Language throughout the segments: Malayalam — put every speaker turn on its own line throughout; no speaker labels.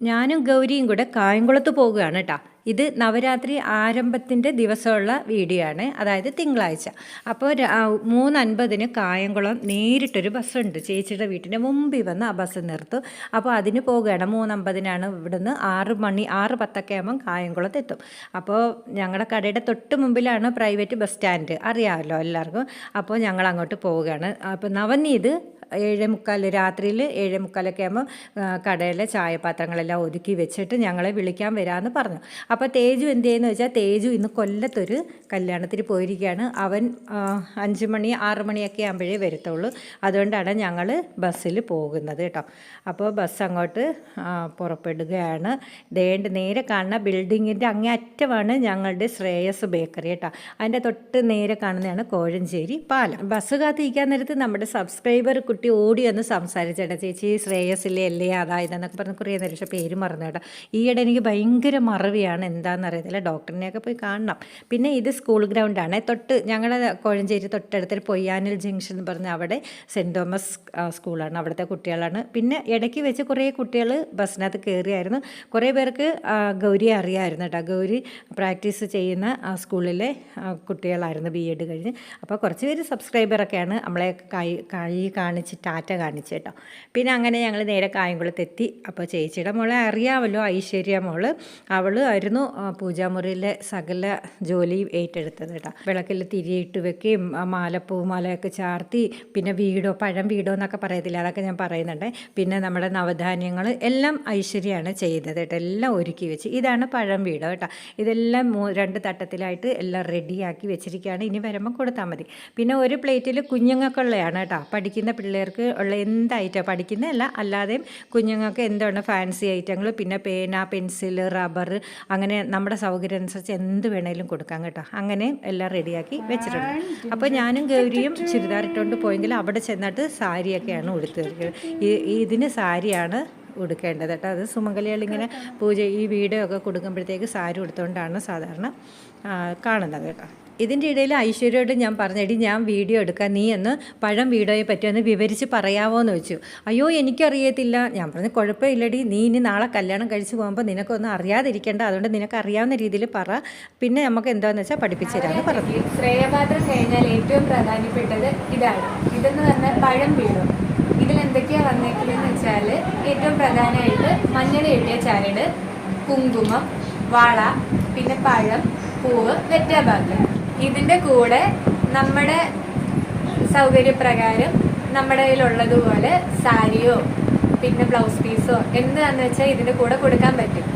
ഞാനും ഗൗരിയും കൂടെ കായംകുളത്ത് പോവുകയാണ് കേട്ടോ ഇത് നവരാത്രി ആരംഭത്തിന്റെ ദിവസമുള്ള വീഡിയോ ആണ് അതായത് തിങ്കളാഴ്ച. അപ്പോൾ മൂന്നൻപതിന് കായംകുളം നേരിട്ടൊരു ബസ്സുണ്ട്. ചേച്ചിയുടെ വീട്ടിന്റെ മുമ്പിൽ വന്ന് ആ ബസ് നിർത്തും. അപ്പോൾ അതിന് പോവുകയാണ്. മൂന്നമ്പതിനാണ് ഇവിടുന്ന് ആറ് മണി ആറ് പത്തൊക്കെ ആകുമ്പം കായംകുളത്ത് എത്തും. അപ്പോൾ ഞങ്ങളുടെ കടയുടെ തൊട്ട് മുമ്പിലാണ് പ്രൈവറ്റ് ബസ് സ്റ്റാൻഡ്. അറിയാമല്ലോ എല്ലാവർക്കും. അപ്പോൾ ഞങ്ങൾ അങ്ങോട്ട് പോവുകയാണ്. അപ്പോൾ നവനീത് ഏഴ് മുക്കാൽ രാത്രിയിൽ ഏഴ് മുക്കാലൊക്കെ ആകുമ്പോൾ കടയിലെ ചായപാത്രങ്ങളെല്ലാം ഒതുക്കി വെച്ചിട്ട് ഞങ്ങളെ വിളിക്കാൻ വരാമെന്ന് പറഞ്ഞു. അപ്പോൾ തേജു എന്ത് ചെയ്യുന്നു വെച്ചാൽ തേജു ഇന്ന് കൊല്ലത്തൊരു കല്യാണത്തിന് പോയിരിക്കുകയാണ്. അവൻ അഞ്ച് മണി ആറ് മണിയൊക്കെ ആകുമ്പോഴേ വരത്തുള്ളൂ. അതുകൊണ്ടാണ് ഞങ്ങൾ ബസ്സിൽ പോകുന്നത് കേട്ടോ. അപ്പോൾ ബസ് അങ്ങോട്ട് പുറപ്പെടുകയാണ്. ദേണ്ട് നേരെ കാണുന്ന ബിൽഡിങ്ങിന്റെ അങ്ങേ അറ്റമാണ് ഞങ്ങളുടെ ശ്രേയസ് ബേക്കറി കേട്ടോ. അതിന്റെ തൊട്ട് നേരെ കാണുന്നതാണ് കോഴഞ്ചേരി പാലം. ബസ് കാത്തിരിക്കാൻ നേരത്ത് നമ്മുടെ സബ്സ്ക്രൈബർ കുട്ടി ഓടി വന്ന് സംസാരിച്ചേട്ടാ ചേച്ചി ശ്രേയസിലെ അല്ലേ? അതായതെന്നൊക്കെ പറഞ്ഞ് കുറേ നേരം പക്ഷേ പേര് മറന്നു കേട്ടോ. ഈയിടെ എനിക്ക് ഭയങ്കര മറവിയാണ്. എന്താണെന്ന് അറിയത്തില്ല. ഡോക്ടറിനെയൊക്കെ പോയി കാണണം. പിന്നെ ഇത് സ്കൂൾ ഗ്രൗണ്ടാണ് തൊട്ട് ഞങ്ങളുടെ കോഴഞ്ചേരി തൊട്ടടുത്തൊരു പൊയ്യാനിൽ ജംഗ്ഷൻ എന്ന് പറഞ്ഞ അവിടെ സെന്റ് തോമസ് സ്കൂളാണ്. അവിടുത്തെ കുട്ടികളാണ്. പിന്നെ ഇടയ്ക്ക് വെച്ച് കുറേ കുട്ടികൾ ബസ്സിനകത്ത് കയറിയായിരുന്നു. കുറേ പേർക്ക് ഗൗരി ഗൗരിയെ അറിയാമായിരുന്നു കേട്ടോ. ഗൗരി പ്രാക്ടീസ് ചെയ്യുന്ന സ്കൂളിലെ കുട്ടികളായിരുന്നു ബി എഡ് കഴിഞ്ഞ്. അപ്പോൾ കുറച്ച് പേര് സബ്സ്ക്രൈബറൊക്കെയാണ് നമ്മളെ കൈ കൈ കാണിച്ച് ടാറ്റ കാണിച്ച് കേട്ടോ. പിന്നെ അങ്ങനെ ഞങ്ങൾ നേരെ കായംകുളത്ത് എത്തി. അപ്പോൾ ചേച്ചിയുടെ മോളെ അറിയാമല്ലോ ഐശ്വര്യ മോൾ. അവൾ ആയിരുന്നു പൂജാമുറിയിലെ സകല ജോലി ഏറ്റെടുത്തത് കേട്ടോ. വിളക്കിൽ തിരിയിട്ട് വെക്കുകയും മാലപ്പൂമാലയൊക്കെ മാലപ്പൂ മാലയൊക്കെ ചാർത്തി പിന്നെ വീടോ പഴം വീടോ എന്നൊക്കെ പറയത്തില്ല? അതൊക്കെ ഞാൻ പറയുന്നുണ്ട്. പിന്നെ നമ്മുടെ നവധാന്യങ്ങൾ എല്ലാം ഐശ്വര്യമാണ് ചെയ്തത് കേട്ടോ. എല്ലാം ഒരുക്കി വെച്ച്. ഇതാണ് പഴം വീട് കേട്ടോ. ഇതെല്ലാം രണ്ട് തട്ടത്തിലായിട്ട് എല്ലാം റെഡിയാക്കി വെച്ചിരിക്കുകയാണ്. ഇനി വരുമ്പോൾ കൊടുത്താൽ മതി. പിന്നെ ഒരു പ്ലേറ്റിൽ കുഞ്ഞുങ്ങൾക്കുള്ളതാണ് കേട്ടോ. പഠിക്കുന്ന പിള്ളേർക്ക് ഉള്ള എന്ത് ഐറ്റം പഠിക്കുന്നതല്ല അല്ലാതെയും കുഞ്ഞുങ്ങൾക്ക് എന്താണ് ഫാൻസി ഐറ്റങ്ങൾ പിന്നെ പേന പെൻസിൽ റബ്ബർ അങ്ങനെ നമ്മുടെ സൗകര്യം അനുസരിച്ച് എന്ത് വേണേലും കൊടുക്കാം കേട്ടോ. അങ്ങനെ എല്ലാം റെഡിയാക്കി വെച്ചിട്ടുണ്ട്. അപ്പോൾ ഞാനും ഗൗരിയും ചുരിദാർ ഇട്ടുകൊണ്ട് പോയെങ്കിൽ അവിടെ ചെന്നിട്ട് സാരിയൊക്കെയാണ് ഉടുത്തത് ഈ- ഇതിന് സാരിയാണ് ഉടുക്കേണ്ടത് കേട്ടോ. അത് സുമംഗലികളിങ്ങനെ പൂജ ഈ വീഡിയോ ഒക്കെ കൊടുക്കുമ്പോഴത്തേക്ക് സാരി ഉടുത്തുകൊണ്ടാണ് സാധാരണ കാണുന്നത് കേട്ടോ. ഇതിന്റെ ഇടയിൽ ഐശ്വര്യയോട് ഞാൻ പറഞ്ഞടി ഞാൻ വീഡിയോ എടുക്കാം നീ എന്ന് പഴം വീഡിയോയെ പറ്റി ഒന്ന് വിവരിച്ച് പറയാമോ എന്ന് വെച്ചു. അയ്യോ എനിക്കറിയത്തില്ല. ഞാൻ പറഞ്ഞു കുഴപ്പമില്ലടി നീ ഇനി നാളെ കല്യാണം കഴിച്ച് പോകുമ്പോൾ നിനക്കൊന്നും അറിയാതിരിക്കേണ്ട അതുകൊണ്ട് നിനക്ക് അറിയാവുന്ന രീതിയിൽ പറ. പിന്നെ നമുക്ക് എന്താണെന്ന് വെച്ചാൽ പഠിപ്പിച്ചു തരാമെന്ന് പറഞ്ഞു.
ശ്രേയപാത്രം കഴിഞ്ഞാൽ ഏറ്റവും പ്രധാനപ്പെട്ടത് ഇതാണ്. ഇതെന്ന് പറഞ്ഞാൽ പഴം വീടും. ഇതിൽ എന്തൊക്കെയാണ് വന്നേക്കുന്നതെന്ന് വെച്ചാൽ ഏറ്റവും പ്രധാനമായിട്ട് മഞ്ഞൾ കിട്ടിയ ചരട് കുങ്കുമം വള പിന്നെ പഴം പൂവ് വെറ്റാഭാഗം ഇതിന്റെ കൂടെ നമ്മുടെ സൗകര്യപ്രകാരം നമ്മുടെ കയ്യിലുള്ളതുപോലെ സാരിയോ പിന്നെ ബ്ലൗസ് പീസോ എന്താണെന്ന് വെച്ചാൽ ഇതിന്റെ കൂടെ കൊടുക്കാൻ പറ്റും.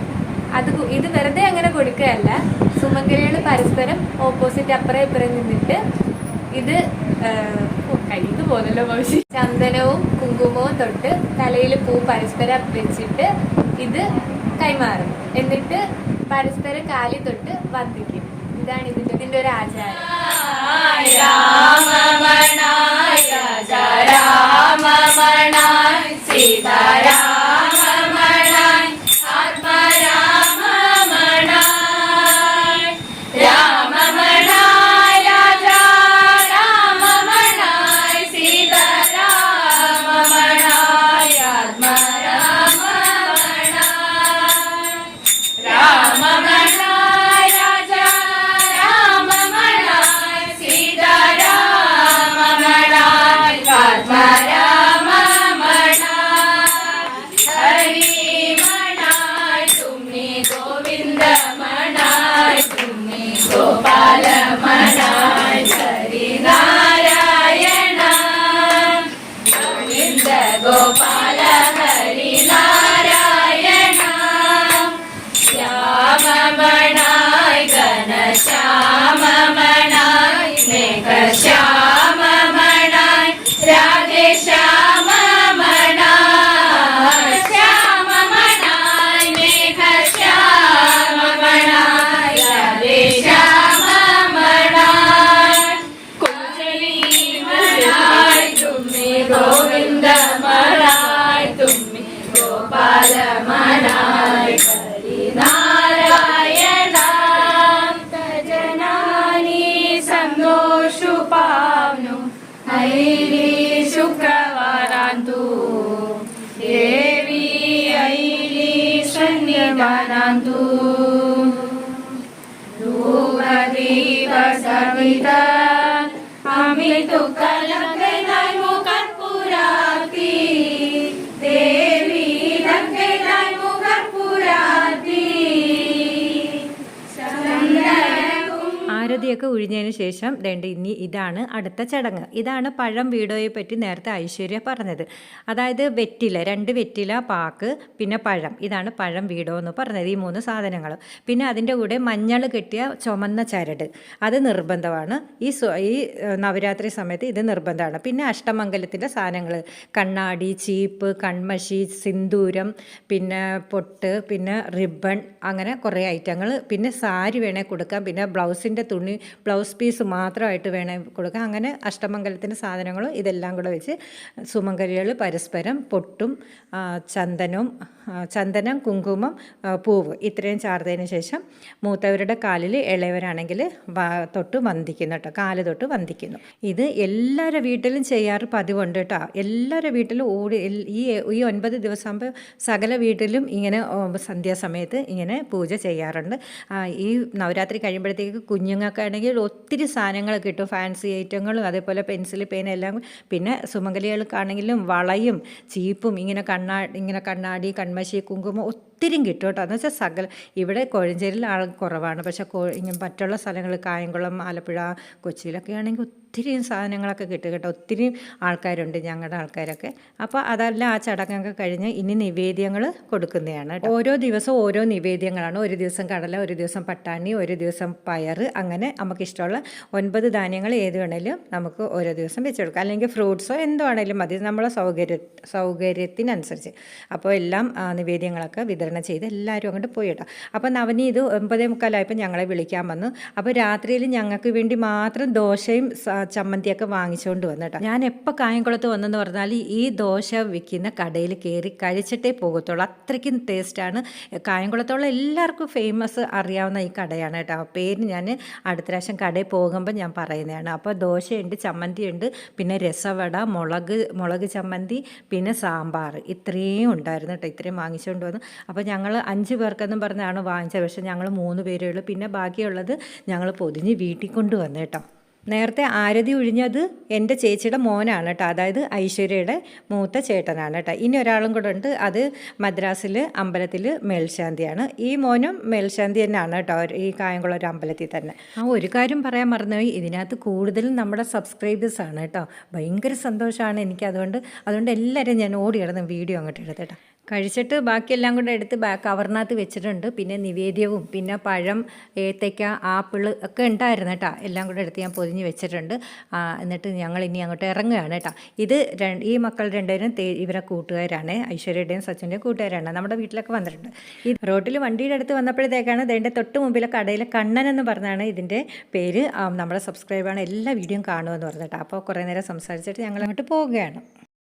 അത് ഇത് വെറുതെ അങ്ങനെ കൊടുക്കുകയല്ല. സുമംഗലികൾ പരസ്പരം ഓപ്പോസിറ്റ് അപ്പുറം ഇപ്പുറം നിന്നിട്ട് ഇത് കയ്യിൽ പോകുന്നല്ലോ ഭവിഷ്യ ചന്ദനവും കുങ്കുമവും തൊട്ട് തലയിൽ പൂ പരസ്പരം വെച്ചിട്ട് ഇത് കൈമാറും. എന്നിട്ട് പരസ്പരം കാലി തൊട്ട് വന്ദിക്കും എന്താണ് ഇതിന്റെ ഇതിന്റെ ഒരു ആചാരം?
രാമമണായ वनन्तु धूपदीपसवित अमितुकलङ्कनाय
ആരതിയൊക്കെ ഒഴിഞ്ഞതിന് ശേഷം രണ്ട് ഇനി ഇതാണ് അടുത്ത ചടങ്ങ്. ഇതാണ് പഴം വീടോയെ പറ്റി നേരത്തെ ഐശ്വര്യ പറഞ്ഞത്. അതായത് വെറ്റില രണ്ട് വെറ്റില പാക്ക് പിന്നെ പഴം. ഇതാണ് പഴം വീടോ എന്ന് പറഞ്ഞത് ഈ മൂന്ന് സാധനങ്ങൾ പിന്നെ അതിന്റെ കൂടെ മഞ്ഞൾ കെട്ടിയ ചുമന്ന ചരട്. അത് നിർബന്ധമാണ്. ഈ ഈ നവരാത്രി സമയത്ത് ഇത് നിർബന്ധമാണ്. പിന്നെ അഷ്ടമംഗലത്തിന്റെ സാധനങ്ങൾ കണ്ണാടി ചീപ്പ് കൺമഷി സിന്ദൂരം പിന്നെ പൊട്ട് പിന്നെ റിബൺ അങ്ങനെ കുറേ ഐറ്റങ്ങൾ പിന്നെ സാരി വേണേൽ കൊടുക്കാം. പിന്നെ ബ്ലൗസിന്റെ തുണി ബ്ലൗസ് പീസ് മാത്രമായിട്ട് വേണേൽ കൊടുക്കാം. അങ്ങനെ അഷ്ടമംഗലത്തിന്റെ സാധനങ്ങളും ഇതെല്ലാം കൂടെ വെച്ച് സുമംഗലികൾ പരസ്പരം പൊട്ടും ചന്ദനവും ചന്ദനം കുങ്കുമം പൂവ് ഇത്രയും ചാർത്തതിന് ശേഷം മൂത്തവരുടെ കാലിൽ ഇളയവരാണെങ്കിൽ തൊട്ട് വന്ദിക്കുന്നു കേട്ടോ. കാൽ തൊട്ട് വന്ദിക്കുന്നു. ഇത് എല്ലാവരുടെ വീട്ടിലും ചെയ്യാറ് പതിവുണ്ട് കേട്ടോ. എല്ലാവരുടെ വീട്ടിലും ഓടി ഈ ഈ ഒൻപത് ദിവസം ആകുമ്പോൾ സകല വീട്ടിലും ഇങ്ങനെ സന്ധ്യാസമയത്ത് ഇങ്ങനെ പൂജ ചെയ്യാറുണ്ട്. ഈ നവരാത്രി കഴിയുമ്പോഴത്തേക്ക് കുഞ്ഞുങ്ങൾക്കാണെങ്കിൽ ഒത്തിരി സാധനങ്ങൾ കിട്ടും. ഫാൻസി ഐറ്റങ്ങളും അതേപോലെ പെൻസിൽ പേന എല്ലാം. പിന്നെ സുമംഗലികൾക്കാണെങ്കിലും വളയും ചീപ്പും ഇങ്ങനെ കണ്ണാ ഇങ്ങനെ കണ്ണാടി കൺമശി കുങ്കുമം ഒത്തിരിയും കിട്ടും കേട്ടോ. എന്ന് വെച്ചാൽ സകല ഇവിടെ കോഴഞ്ചേരിൽ ആൾ കുറവാണ്. പക്ഷേ കോ മറ്റുള്ള സ്ഥലങ്ങൾ കായംകുളം ആലപ്പുഴ കൊച്ചിയിലൊക്കെ ആണെങ്കിൽ ഒത്തിരി സാധനങ്ങളൊക്കെ കിട്ടും കേട്ടോ. ഒത്തിരി ആൾക്കാരുണ്ട് ഞങ്ങളുടെ ആൾക്കാരൊക്കെ. അപ്പോൾ അതെല്ലാം ആ ചടങ്ങൊക്കെ കഴിഞ്ഞ് ഇനി നിവേദ്യങ്ങൾ കൊടുക്കുന്നതാണ്. ഓരോ ദിവസവും ഓരോ നിവേദ്യങ്ങളാണ്. ഒരു ദിവസം കടല ഒരു ദിവസം പട്ടാണി ഒരു ദിവസം പയർ അങ്ങനെ നമുക്കിഷ്ടമുള്ള ഒൻപത് ധാന്യങ്ങൾ ഏത് വേണേലും നമുക്ക് ഓരോ ദിവസം വെച്ച് കൊടുക്കാം. അല്ലെങ്കിൽ ഫ്രൂട്ട്സോ എന്തോ ആണെങ്കിലും മതി. നമ്മളെ സൗകര്യ സൗകര്യത്തിനനുസരിച്ച്. അപ്പോൾ എല്ലാം നിവേദ്യങ്ങളൊക്കെ വിതരണം ചെയ്ത് എല്ലാവരും അങ്ങോട്ട് പോയി കേട്ടോ. അപ്പോൾ നവനി ഇത് ഒമ്പതേ മുക്കാലായപ്പോൾ ഞങ്ങളെ വിളിക്കാൻ വന്നു. അപ്പോൾ രാത്രിയിൽ ഞങ്ങൾക്ക് വേണ്ടി മാത്രം ദോശയും ചമ്മന്തിയൊക്കെ വാങ്ങിച്ചുകൊണ്ട് വന്നു കേട്ടോ. ഞാൻ എപ്പോൾ കായംകുളത്ത് വന്നെന്ന് പറഞ്ഞാൽ ഈ ദോശ വിൽക്കുന്ന കടയിൽ കയറി കഴിച്ചിട്ടേ പോകത്തുള്ളൂ. അത്രയ്ക്കും ടേസ്റ്റാണ്. കായംകുളത്തുള്ള എല്ലാവർക്കും ഫേമസ് അറിയാവുന്ന ഈ കടയാണ് കേട്ടോ. പേര് ഞാൻ അടുത്ത പ്രാവശ്യം കടയിൽ പോകുമ്പോൾ ഞാൻ പറയുന്നതാണ്. അപ്പോൾ ദോശയുണ്ട് ചമ്മന്തിയുണ്ട് പിന്നെ രസവട മുളക് മുളക് ചമ്മന്തി പിന്നെ സാമ്പാർ. ഇത്രയും ഉണ്ടായിരുന്നു കേട്ടോ. ഇത്രയും വാങ്ങിച്ചുകൊണ്ട് വന്നു. അപ്പോൾ ഞങ്ങൾ അഞ്ച് പേർക്കെന്നും പറഞ്ഞാണ് വാങ്ങിച്ചത്. പക്ഷേ ഞങ്ങൾ മൂന്ന് പേരേ ഉള്ളൂ. പിന്നെ ബാക്കിയുള്ളത് ഞങ്ങൾ പൊതിഞ്ഞ് വീട്ടിൽ കൊണ്ടുവന്നു കേട്ടോ. നേരത്തെ ആരതി ഒഴിഞ്ഞത് എന്റെ ചേച്ചിയുടെ മോനാണ് കേട്ടോ. അതായത് ഐശ്വര്യയുടെ മൂത്ത ചേട്ടനാണ് കേട്ടോ. ഇനി ഒരാളും കൂടെ ഉണ്ട്. അത് മദ്രാസിൽ അമ്പലത്തിൽ മേൽശാന്തിയാണ്. ഈ മോനും മേൽശാന്തി തന്നെയാണ് കേട്ടോ. ഈ കായംകുളം ഒരു അമ്പലത്തിൽ തന്നെ. ആ ഒരു കാര്യം പറയാൻ മറന്നുപോയി. ഇതിനകത്ത് കൂടുതലും നമ്മുടെ സബ്സ്ക്രൈബേഴ്സ് ആണ് കേട്ടോ. ഭയങ്കര സന്തോഷമാണ് എനിക്ക് അതുകൊണ്ട്. അതുകൊണ്ട് എല്ലാവരും ഞാൻ ഓടി കിടന്ന് വീഡിയോ അങ്ങോട്ട് എടുത്തേട്ടാ കഴിച്ചിട്ട് ബാക്കിയെല്ലാം കൂടെ എടുത്ത് ബാ കവറിനകത്ത് വെച്ചിട്ടുണ്ട്. പിന്നെ നിവേദ്യവും പിന്നെ പഴം ഏത്തയ്ക്ക ആപ്പിൾ ഒക്കെ ഉണ്ടായിരുന്നു കേട്ടോ. എല്ലാം കൂടെ എടുത്ത് ഞാൻ പൊതിഞ്ഞ് വെച്ചിട്ടുണ്ട്. എന്നിട്ട് ഞങ്ങൾ ഇനി അങ്ങോട്ട് ഇറങ്ങുകയാണ് കേട്ടോ. ഇത് ഈ മക്കൾ രണ്ടുപേരും ഇവരെ കൂട്ടുകാരാണ്. ഐശ്വര്യയുടെയും സച്ചിന്റെയും കൂട്ടുകാരാണ്. നമ്മുടെ വീട്ടിലൊക്കെ വന്നിട്ടുണ്ട്. ഈ റോട്ടിൽ വണ്ടിയുടെ അടുത്ത് വന്നപ്പോഴത്തേക്കാണ് ഇതിന്റെ തൊട്ട് മുമ്പിലെ കടയിലെ കണ്ണൻ എന്ന് പറഞ്ഞാണ് ഇതിന്റെ പേര്. നമ്മുടെ സബ്സ്ക്രൈബാണ് എല്ലാ വീഡിയോയും കാണുമെന്ന് പറഞ്ഞിട്ട്. അപ്പോൾ കുറേ നേരം സംസാരിച്ചിട്ട് ഞങ്ങൾ അങ്ങോട്ട് പോവുകയാണ്.